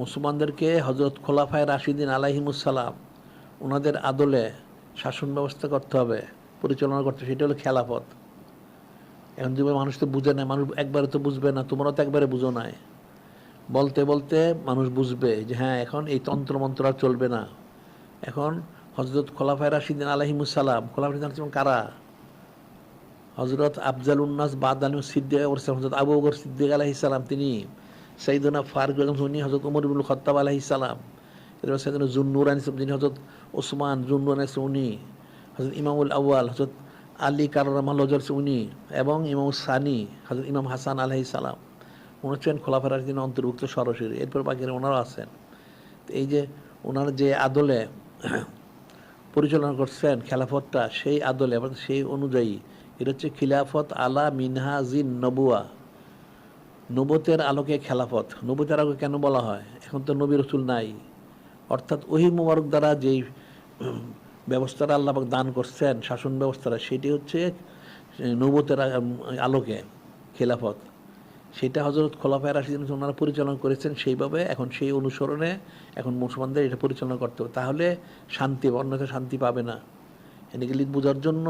মুসলমানদেরকে হজরত খোলাফায় রাশিদিন আলাহিমুসালাম ওনাদের আদলে শাসন ব্যবস্থা করতে হবে, পরিচালনা করতে হবে। সেটা হলো খেলাফত। এখন যুগের মানুষ তো বুঝে না মানুষ একবারে তো বুঝবে না তোমরাও তো একবারে বুঝো নাই। বলতে বলতে মানুষ বুঝবে যে হ্যাঁ এখন এই তন্ত্র মন্ত্র আর চলবে না। এখন হজরত খোলাফায় রাশিদিন আলাহিমুসালাম খোলাফায় রাশিদিন কারা? হজরত আফজাল উন্নাস বাদ আলী সিদ্দিক হজরত আবু সিদ্দিক আলাহি সালাম, তিনি সাইদুনা ফারুক আলম উনি হজরত উমর ইবুল খত্তাব আলাহি সালাম। এরপর সাইদুনা জুন্নুর আনিস যিনি হজরত ওসমান জুন্নুর আনিস উনি হজরত ইমামুল আউয়াল হজরত আলী কারামাল হজর উনি, এবং ইমাম সানি হজরত ইমাম হাসান আলাহি সালাম। উনি হচ্ছেন খোলাফার রাশিদিন অন্তর্ভুক্ত সরাসরি। এরপর বাকিরা ওনারা আছেন। এই যে ওনার যে আদলে পরিচালনা করছেন, খেলাফতটা, সেই আদলে সেই অনুযায়ী, এটা হচ্ছে খিলাফত আলা মিনহাজিন নবুয়া। নবতের আলোকে খেলাফত। নবতের আলোকে কেন বলা হয়? এখন তো নবী রসুল নাই। অর্থাৎ ওহি মুবারক দ্বারা যেই ব্যবস্থাটা আল্লাপাক দান করছেন, শাসন ব্যবস্থাটা, সেটি হচ্ছে নবতের আলোকে খেলাফত। সেটা হজরত খোলাফায় রাশিদিন ওনারা পরিচালনা করেছেন, সেইভাবে এখন সেই অনুসরণে এখন মুসলমানদের এটা পরিচালনা করতে হবে। তাহলে শান্তি অন্যথা শান্তি পাবে না। এদিকে বোঝার জন্য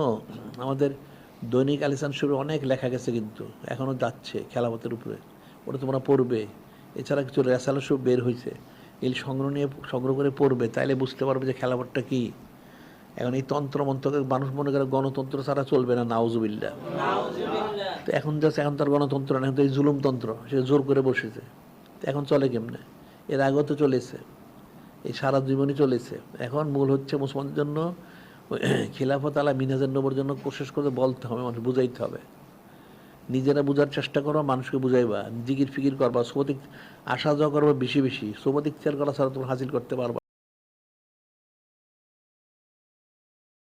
আমাদের দৈনিক আলিসান শুরু অনেক লেখা গেছে কিন্তু এখনও যাচ্ছে খেলাপথের উপরে। ওটা তোমরা পড়বে। এছাড়া কিছু রেসালো সব বের হয়েছে এই সংগ্রহ নিয়ে সংগ্রহ করে পড়বে তাইলে বুঝতে পারবে যে খেলাপথটা কী। এখন এই তন্ত্র মন্ত্রকে মানুষ মনে করে গণতন্ত্র ছাড়া চলবে না নাউজুবিল্লা তো এখন যাচ্ছে এখন তার গণতন্ত্র না এখন তো এই জুলুমতন্ত্র সে জোর করে বসেছে। তো এখন চলে কেমনে? এর আগেও তো চলেছে। এই সারা জীবনই চলেছে। এখন মূল হচ্ছে মুসলমানদের জন্য খিলাফত আলা মিনাজের নবর জন্য কোশেষ করে বলতে হবে মানুষ বুঝাইতে হবে। নিজেরা বোঝার চেষ্টা করো, মানুষকে বুঝাইবা জিগির ফিকির করবা সোবতিক আসা যাওয়া করবা বেশি বেশি সোবত চেয়ার করা ছাড়া তুমি হাসিল করতে পারবা